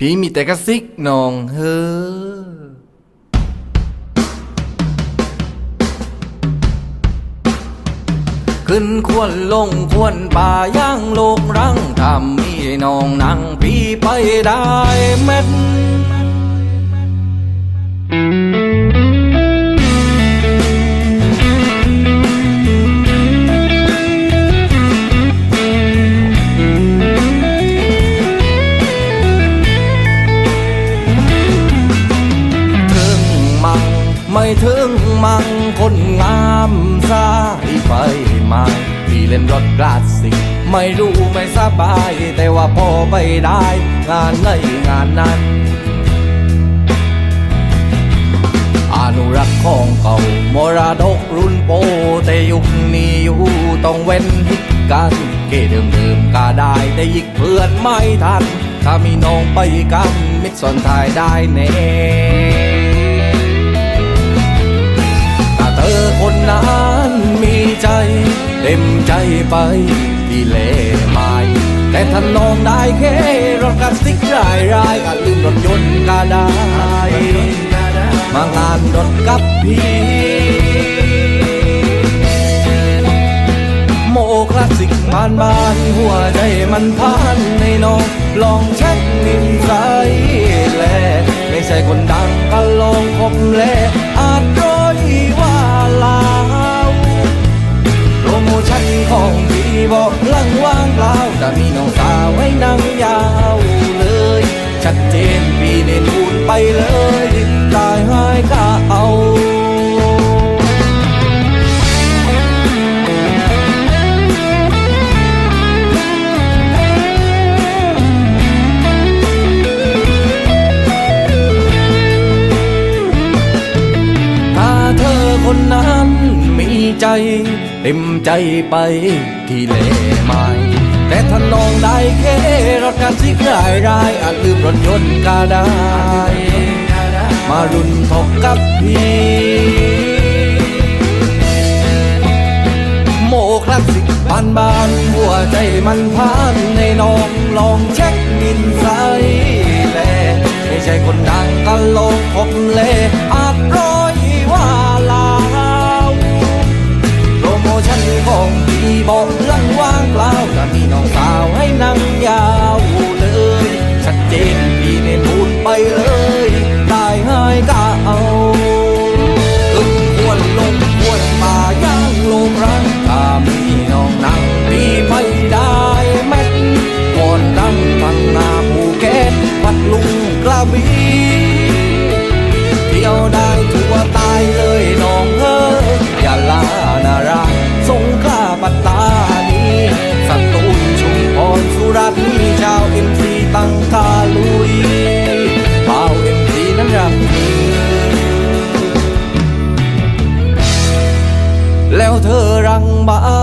พี่มีแต่กระซิกน้องเฮ้อขึ้นควรลงควรป่าย่างโลกรังทำมีน้องนั่งพี่ไปได้เม็ด ถึงมังคนงามสายไฟมาที่เล่นรถกลาสสิก ไม่รู้ไม่สบาย แต่ว่าพอไปได้ งานในงานนั้นอนุรักษ์ของเก่ามรดกรุ่นโป แต่ยุคนี้อยู่ต้องเว้นฮิตกัน เกเดิมเดิมก็ได้ แต่ยิกเพื่อนไม่ทัน ถ้ามีน้องไปกันมิตรสนทายได้แน่ เต็มใจไปที่เล่ไม้แต่ถ้าน้องได้แค่รถกระสิกรายรายก็ลืมรถยนต์ก็ได้ มางานรถกับพี่โมคลาสสิกบานบานหัวใจมันพันในน้องลองเช็คนิสัยแลไม่ใช่คนดังก็ลองคบแล ฉันของพี่บอกลังว่างเปล่าแต่มีน้องสาวไว้นั่งยาวเลย ชัดเจนพี่เน้นพูดไปเลย ใจ เต็มใจไปที่เล่ไม้แต่ถ้าน้องได้แค่รถกันสิกรายรายอาจลืมรถยนต์ก็ได้ มารุ่นทกกับพี่โมคลาสสิกบานบานหัวใจมันพันในน้องลองเช็คนินไซแลไม่ใช่คนดังก็ลองคบเล มชั่นของพี่บอกลังว่างเปล่าถ้ามีน้องสาวให้นั่งยาวเลย ชัดเจนพี่เน้นพูดไปเลยได้ให้ก็เอาขึ้นควรลงควรมาย่างลงรังถ้ามีน้องนั่งพี่ไม่ได้แม็ดก่อนดังพังงาภูเก็ตพัดลุงกระบี่เที่ยวได้ทั่วตาย เธอรังเบามั่งมา